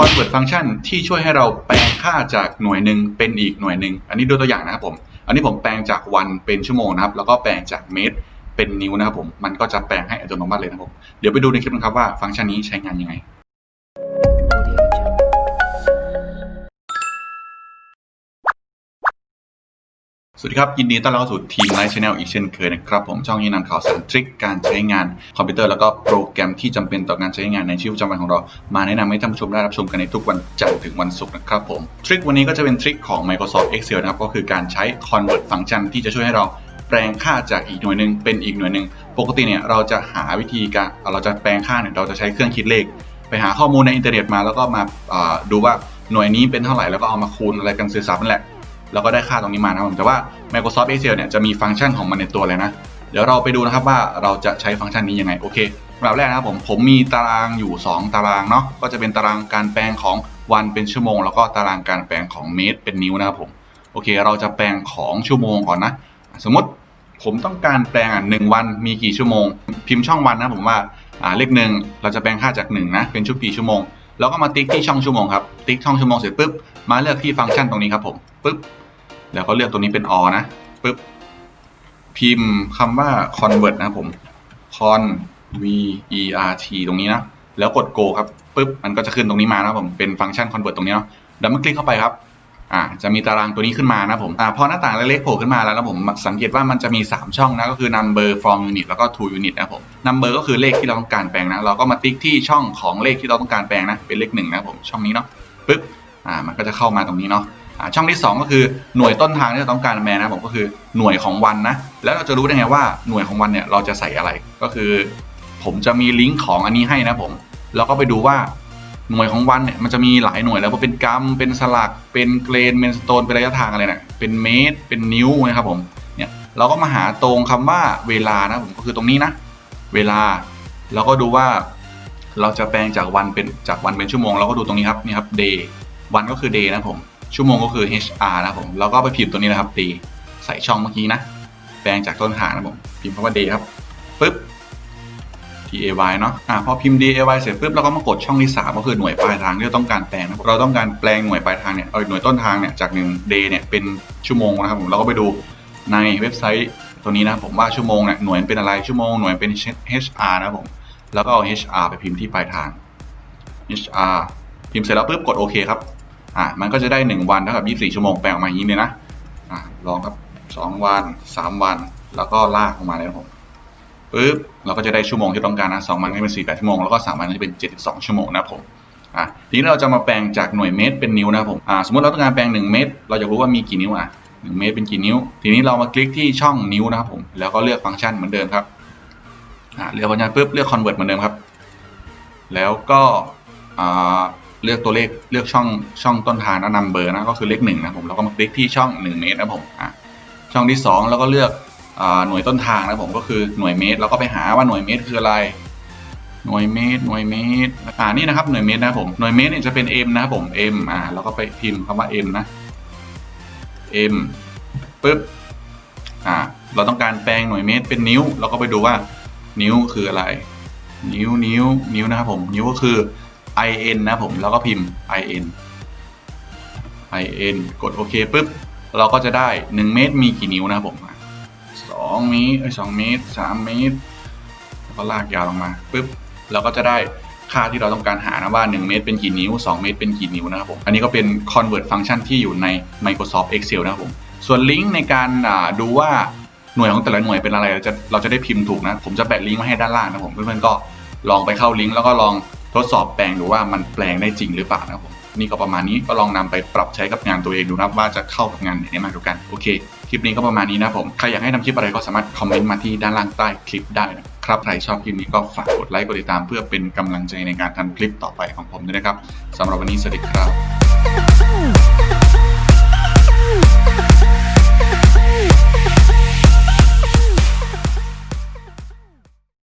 convert function ที่ช่วยให้เราแปลงค่าจากหน่วยหนึ่งเป็นอีกหน่วยหนึ่งอันนี้ดูตัวอย่างนะครับผม อันนี้ผมแปลงจากวันเป็นชั่วโมงนะครับ แล้วก็แปลงจากเมตรเป็นนิ้วนะครับผม มันก็จะแปลงให้อัตโนมัติเลยนะครับผม เดี๋ยวไปดูในคลิปนะครับว่าฟังก์ชันนี้ใช้งานยังไง สวัสดีครับ ยินดีต้อนรับสู่ทีมไลฟ์ช n แนลอีกเช่นเคยนะครับผมช่องนี้นำข่าวสารทริคการใช้งานคอมพิวเตอร์แล้วก็โปรแกรมที่จำเป็นต่อการใช้งานในชีวิตประจำวันของเรา มาแนะนำให้ท่านผู้ชมได้รับชมกันในทุกวันจันทร์ถึงวันศุกร์นะครับผมทริควันนี้ก็จะเป็นทริคของ Microsoft Excel นะครับก็คือการใช้ convert function ที่จะช่วยให้เราแปลงค่าจากอีกหน่วยหนึ่งเป็นอีกหน่วยหนึ่งปกติเนี่ยเราจะหาวิธีการเราจะแปลงค่าเนี่ยเราจะใช้เครื่องคิดเลข ไปหาข้อมูลในอินเทอร์เน็ตมาแล้วก็มาอ่าดูว่าหน่วยนี้เป็นเท่าไหร่แล้วก็เอามาคูณอะไรกันสื่อสารนั่นแหละ แล้วก็ได้ค่าตรงนี้มานะครับผมแต่ว่า Microsoft Excel เนี่ยจะมีฟังก์ชันของมันในตัวเลยนะ เดี๋ยวเราไปดูนะครับว่าเราจะใช้ฟังก์ชันนี้ยังไงโอเคแบบแรกนะครับผมผมมีตารางอยู่ 2 ตารางเนาะก็จะเป็นตารางการแปลงของวันเป็นชั่วโมง แล้วก็ตารางการแปลงของเมตรเป็นนิ้วนะครับผมโอเค เราจะแปลงของชั่วโมงก่อนนะ สมมติผมต้องการแปลงอะหนึ่งวันมีกี่ชั่วโมง พิมพ์ช่องวันนะผมว่าอ่าเลขหนึ่งเราจะแปลงค่าจากหนึ่งนะเป็นชั่วกี่ชั่วโมงแล้วก็มาติ๊กที่ช่องชั่วโมงครับติ๊กช่องชั่วโมงเสร็จปุ๊บมาเลือกที่ฟังก์ชันตรงนี้ครับผมปุ๊บ แล้วก็เลือกตัวนี้เป็น o นะปุ๊บพิมพ์คำว่า convert นะผม con v e r t ตรงนี้นะแล้วกด go ครับปุ๊บมันก็จะขึ้นตรงนี้มานะผมเป็นฟังก์ชัน convert ตรงนี้เนาะดับเบิลคลิกเข้าไปครับอ่าจะมีตารางตัวนี้ขึ้นมานะผมอ่าพอหน้าต่างเล็กๆโผล่ขึ้นมาแล้วนะผมสังเกตว่ามันจะมี 3 ช่องนะก็คือ number from unit แล้วก็ to unit นะครับผม number ก็คือเลขที่เราต้องการแปลงนะเราก็มาติ๊กที่ช่องของเลขที่เราต้องการแปลงนะเป็นเลขหนึ่งนะผมช่องนี้เนาะปึ๊บอ่ามันก็จะเข้ามาตรงนี้เนาะ ช่องที่ 2 ก็คือหน่วยต้นทางที่เราต้องการแปลนะผมก็คือหน่วยของวันนะ แล้วเราจะรู้ได้ไงว่าหน่วยของวันเนี่ยเราจะใส่อะไร ก็คือ ผมจะมีลิงก์ของอันนี้ให้นะผม แล้วก็ไปดูว่าหน่วยของวันเนี่ยมันจะมีหลายหน่วยแล้วเป็นกรัม เป็นสลัก เป็นเกรน เป็นสโตน เป็นระยะทางอะไรเนี่ย เป็นเมตร เป็นนิ้วนะครับผม เนี่ยเราก็มาหาตรงคำว่าเวลานะผมก็คือตรงนี้นะ เวลาเราก็ดูว่าเราจะแปลงจากวันเป็นจากวันเป็นชั่วโมงเราก็ดูตรงนี้ครับนี่ครับ day วันก็คือ day นะผม ชั่วโมงก็คือ HR นะครับผมแล้วก็ไปพิมพ์ตัวนี้นะครับ day ใส่ช่องเมื่อกี้นะแปลงจากต้นทางนะผมพิมพ์คำว่า day ครับปึ๊บ day เนาะอ่าพอพิมพ์ day เสร็จปุ๊บเราก็มากดช่องที่ 3 ก็คือหน่วยปลายทางที่เราต้องการแปลงนะเราต้องการแปลงหน่วยปลายทางเนี่ยเออหน่วยต้นทางเนี่ยจาก1 day เนี่ยเป็นชั่วโมงนะครับผมเราก็ไปดูในเว็บไซต์ตัวนี้นะผมว่าชั่วโมงเนี่ยหน่วยเป็นอะไรชั่วโมงหน่วยเป็น HR นะครับผมแล้วก็เอา HR ไปพิมพ์ที่ปลายทาง HR พิมพ์เสร็จแล้วปุ๊บกดโอเคครับ อะมันก็จะได้ 1 วันเท่ากับ 24 ชั่วโมงแปลงออกมาอย่างนี้เลยนะอะลองครับ 2 วัน 3 วัน แล้วก็ลากออกมาเลยครับผมปุ๊บเราก็จะได้ชั่วโมงที่ต้องการนะ2วันก็เป็น48ชั่วโมงแล้วก็3วันก็จะเป็น72ชั่วโมงนะครับผมอะทีนี้เราจะมาแปลงจากหน่วยเมตรเป็นนิ้วนะครับผมอ่าสมมติเราต้องการแปลง1เมตร เราอยากรู้ว่ามีกี่นิ้วอะ1เมตรเป็นกี่นิ้ว ทีนี้เรามาคลิกที่ช่องนิ้วนะครับผมแล้วก็เลือกฟังก์ชันเหมือนเดิมครับอ่าเลือกฟังก์ชันปุ๊บเลือก convert เหมือนเดิมครับ แล้วก็อ่า เลือกตัวเลขเลือกช่องช่องต้นทางนะนัมเบอร์นะก็คือเลขหนึ่งนะผมแล้วก็มาคลิกที่ช่อง 1 เมตรนะผมอะช่องที่ 2 แล้วก็เลือกอหน่วยต้นทางนะผมก็คือหน่วยเมตรแล้วก็ไปหาว่าหน่วยเมตรคืออะไร หน่วยเมตรหน่วยเมตรอ่านี่นะครับหน่วยเมตรนะผมหน่วยเมตรเนี่ยจะเป็น m นะครับผม m อ่าแล้วก็ไปพิมพ์คำว่า m นะ m ปึ๊บอ่าเราต้องการแปลงหน่วยเมตรเป็นนิ้วเราก็ไปดูว่านิ้วคืออะไร นิ้วนิ้วนิ้วนะครับผมนิ้วก็คือ in นะผมแล้วก็พิมพ์ in in กดโอเคปุ๊บเราก็จะได้ 1 เมตรมีกี่นิ้วนะผม2เมตรเอ้ย2เมตร 3 เมตร แล้วก็ลากยาวลงมาปุ๊บเราก็จะได้ค่าที่เราต้องการหานะว่า 1 เมตรเป็นกี่นิ้ว 2 เมตรเป็นกี่นิ้วนะครับผม อันนี้ก็เป็น convert function ที่อยู่ใน Microsoft Excel นะครับผม ส่วนลิงก์ในการดูว่าหน่วยของแต่ละหน่วยเป็นอะไร เราจะเราจะได้พิมพ์ถูกนะ ผมจะแปะลิงก์ไว้ให้ด้านล่างนะผม เพื่อนๆก็ลองไปเข้าลิงก์แล้วก็ลอง ทดสอบแปลงดูว่ามันแปลงได้จริงหรือเปล่านะครับผมนี่ก็ประมาณนี้ก็ลองนำไปปรับใช้กับงานตัวเองดูนะว่าจะเข้ากับงานไหนได้มากกว่ากันโอเคคลิปนี้ก็ประมาณนี้นะผมใครอยากให้ทำคลิปอะไรก็สามารถคอมเมนต์มาที่ด้านล่างใต้คลิปได้นะครับใครชอบคลิปนี้ก็ฝากกดไลค์กดติดตามเพื่อเป็นกำลังใจในการทำคลิปต่อไปของผมด้วยนะครับสำหรับวันนี้สวัสดีครับ